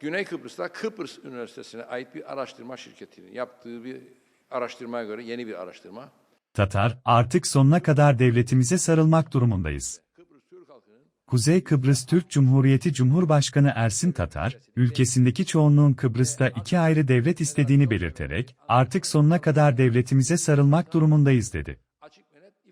Güney Kıbrıs'ta Kıbrıs Üniversitesi'ne ait bir araştırma şirketinin yaptığı bir araştırmaya göre yeni bir araştırma. Tatar, artık sonuna kadar devletimize sarılmak durumundayız. Kuzey Kıbrıs Türk Cumhuriyeti Cumhurbaşkanı Ersin Tatar, ülkesindeki çoğunluğun Kıbrıs'ta iki ayrı devlet istediğini belirterek, artık sonuna kadar devletimize sarılmak durumundayız dedi. açık ve net ifade etmiştir.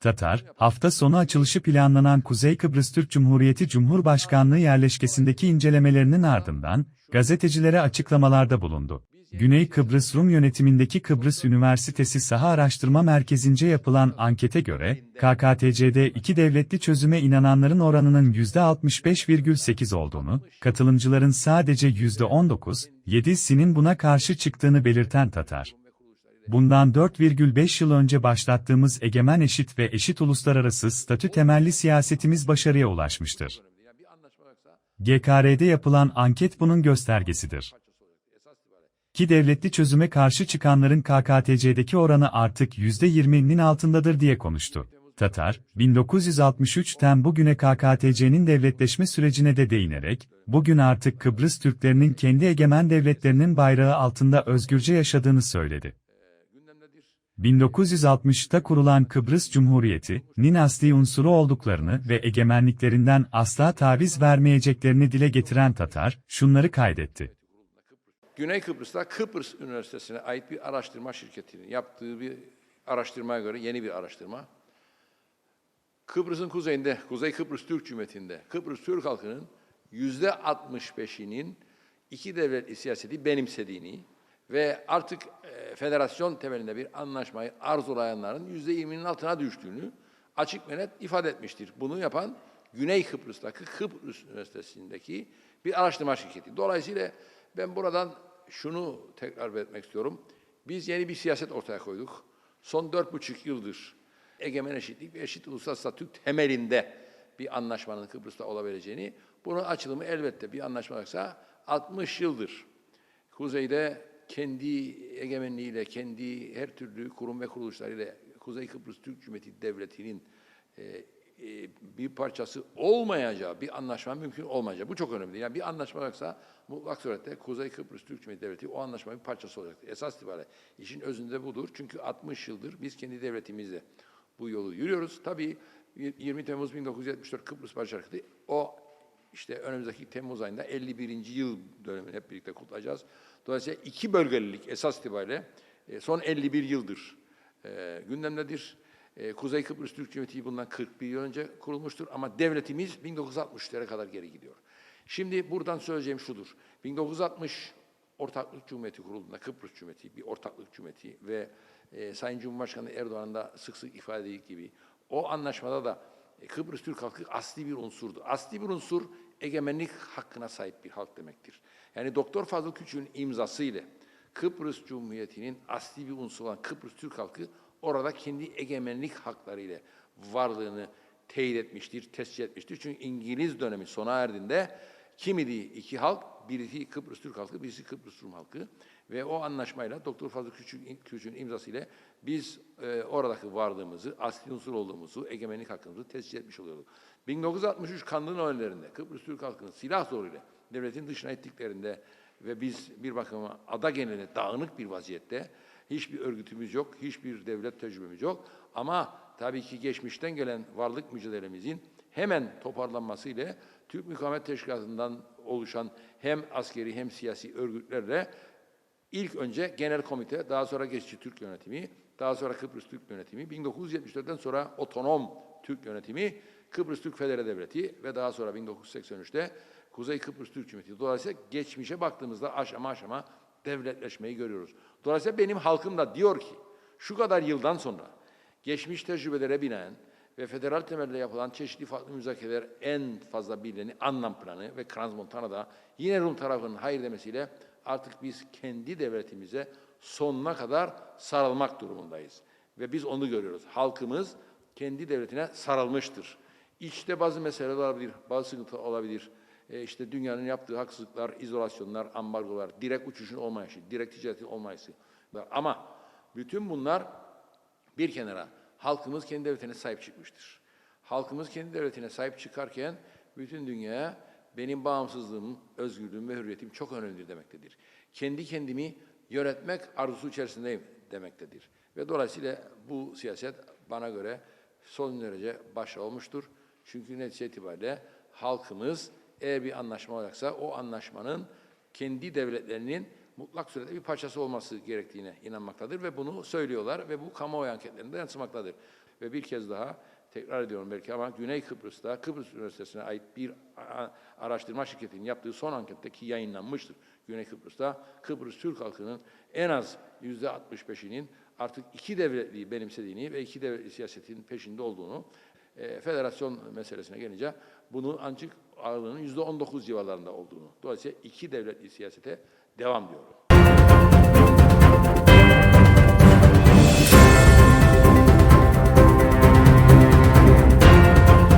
Tatar, hafta sonu açılışı planlanan Kuzey Kıbrıs Türk Cumhuriyeti Cumhurbaşkanlığı yerleşkesindeki incelemelerinin ardından, gazetecilere açıklamalarda bulundu. Güney Kıbrıs Rum yönetimindeki Kıbrıs Üniversitesi Saha Araştırma Merkezi'nce yapılan ankete göre, KKTC'de iki devletli çözüme inananların oranının %65,8 olduğunu, katılımcıların sadece %19,7'sinin buna karşı çıktığını belirten Tatar. Bundan 4,5 yıl önce başlattığımız egemen eşit ve eşit uluslararası statü temelli siyasetimiz başarıya ulaşmıştır. GKR'de yapılan anket bunun göstergesidir. Ki devletli çözüme karşı çıkanların KKTC'deki oranı artık %20'nin altındadır diye konuştu. Tatar, 1963'ten bugüne KKTC'nin devletleşme sürecine de değinerek, bugün artık Kıbrıs Türklerinin kendi egemen devletlerinin bayrağı altında özgürce yaşadığını söyledi. Gündemdedir. 1960'ta kurulan Kıbrıs Cumhuriyeti'nin asli unsuru olduklarını ve egemenliklerinden asla taviz vermeyeceklerini dile getiren Tatar, şunları kaydetti. Güney Kıbrıs'ta Kıbrıs Üniversitesi'ne ait bir araştırma şirketinin yaptığı bir araştırmaya göre yeni bir araştırma. Kıbrıs'ın kuzeyinde, Kuzey Kıbrıs Türk Cumhuriyeti'nde Kıbrıs Türk halkının yüzde 65'inin iki devletli siyaseti benimsediğini ve artık e, federasyon temelinde bir anlaşmayı arzulayanların yüzde 20'nin altına düştüğünü açık ve net ifade etmiştir. Bunu yapan Güney Kıbrıs'taki Kıbrıs Üniversitesi'ndeki bir araştırma şirketi. Dolayısıyla ben buradan şunu tekrar etmek istiyorum. Biz yeni bir siyaset ortaya koyduk. Son dört buçuk yıldır egemen eşitlik ve eşit uluslararası statü temelinde bir anlaşmanın Kıbrıs'ta olabileceğini, bunun açılımı elbette bir anlaşma yoksa 60 yıldır Kuzeyde kendi egemenliğiyle, kendi her türlü kurum ve kuruluşlarıyla Kuzey Kıbrıs Türk Cumhuriyeti Devleti'nin e, e, bir parçası olmayacağı bir anlaşma mümkün olmayacak. Bu çok önemli. Yani bir anlaşma yoksa mutlak surette Kuzey Kıbrıs Türk Cumhuriyeti Devleti o anlaşmanın bir parçası olacaktır. Esas itibariyle işin özünde budur. Çünkü 60 yıldır biz kendi devletimizle bu yolu yürüyoruz. Tabii 20 Temmuz 1974 Kıbrıs Barış Harekatı o işte önümüzdeki Temmuz ayında 51. yıl dönemini hep birlikte kutlayacağız. Dolayısıyla iki bölgelilik esas itibariyle e, son 51 yıldır e, gündemdedir. E, Kuzey Kıbrıs Türk Cumhuriyeti bundan 41 yıl önce kurulmuştur ama devletimiz 1960'lara kadar geri gidiyor. Şimdi buradan söyleyeceğim şudur. 1960 Ortaklık Cumhuriyeti kurulduğunda Kıbrıs Cumhuriyeti bir ortaklık cumhuriyeti ve Sayın Cumhurbaşkanı Erdoğan'ın da sık sık ifade ettiği gibi o anlaşmada da Kıbrıs Türk halkı asli bir unsurdu. Asli bir unsur egemenlik hakkına sahip bir halk demektir. Yani Doktor Fazıl Küçük'ün imzası ile Kıbrıs Cumhuriyeti'nin asli bir unsur olan Kıbrıs Türk halkı orada kendi egemenlik hakları ile varlığını teyit etmiştir, tescil etmiştir. Çünkü İngiliz dönemi sona erdiğinde kim idi iki halk? Birisi Kıbrıs Türk halkı, birisi Kıbrıs Rum halkı. Ve o anlaşmayla Doktor Fazıl Küçük, Küçük'ün imzasıyla biz e, oradaki varlığımızı, asli unsur olduğumuzu, egemenlik hakkımızı tescil etmiş oluyorduk. 1963 kanlı Noellerinde Kıbrıs Türk halkının silah zoruyla devletin dışına ettiklerinde ve biz bir bakıma ada geneline dağınık bir vaziyette hiçbir örgütümüz yok, hiçbir devlet tecrübemiz yok. Ama tabii ki geçmişten gelen varlık mücadelemizin hemen toparlanması ile Türk Mükavemet Teşkilatı'ndan oluşan hem askeri hem siyasi örgütlerle ilk önce genel komite, daha sonra geçici Türk yönetimi, daha sonra Kıbrıs Türk yönetimi, 1974'ten sonra otonom Türk yönetimi, Kıbrıs Türk Federe Devleti ve daha sonra 1983'te Kuzey Kıbrıs Türk Cumhuriyeti. Dolayısıyla geçmişe baktığımızda aşama aşama devletleşmeyi görüyoruz. Dolayısıyla benim halkım da diyor ki şu kadar yıldan sonra geçmiş tecrübelere binaen ve federal temelde yapılan çeşitli farklı müzakereler en fazla bileni anlam planı ve Kranz Montana'da yine Rum tarafının hayır demesiyle artık biz kendi devletimize sonuna kadar sarılmak durumundayız. Ve biz onu görüyoruz. Halkımız kendi devletine sarılmıştır. İçte bazı meseleler olabilir, bazı sıkıntı olabilir. E işte dünyanın yaptığı haksızlıklar, izolasyonlar, ambargolar, direkt uçuşun olmayışı, direkt ticaretin olmayışı. Ama bütün bunlar bir kenara halkımız kendi devletine sahip çıkmıştır. Halkımız kendi devletine sahip çıkarken bütün dünyaya benim bağımsızlığım, özgürlüğüm ve hürriyetim çok önemlidir demektedir. Kendi kendimi yönetmek arzusu içerisindeyim demektedir. Ve dolayısıyla bu siyaset bana göre son derece başarılı olmuştur. Çünkü netice itibariyle halkımız eğer bir anlaşma olacaksa o anlaşmanın kendi devletlerinin mutlak surette bir parçası olması gerektiğine inanmaktadır ve bunu söylüyorlar ve bu kamuoyu anketlerinde yansımaktadır. Ve bir kez daha tekrar ediyorum belki ama Güney Kıbrıs'ta Kıbrıs Üniversitesi'ne ait bir araştırma şirketinin yaptığı son anketteki yayınlanmıştır. Güney Kıbrıs'ta Kıbrıs Türk halkının en az yüzde 65'inin artık iki devletliği benimsediğini ve iki devletli siyasetin peşinde olduğunu, e, federasyon meselesine gelince bunu ancak ağırlığının yüzde 19 civarlarında olduğunu. Dolayısıyla iki devletli siyasete devam diyorum.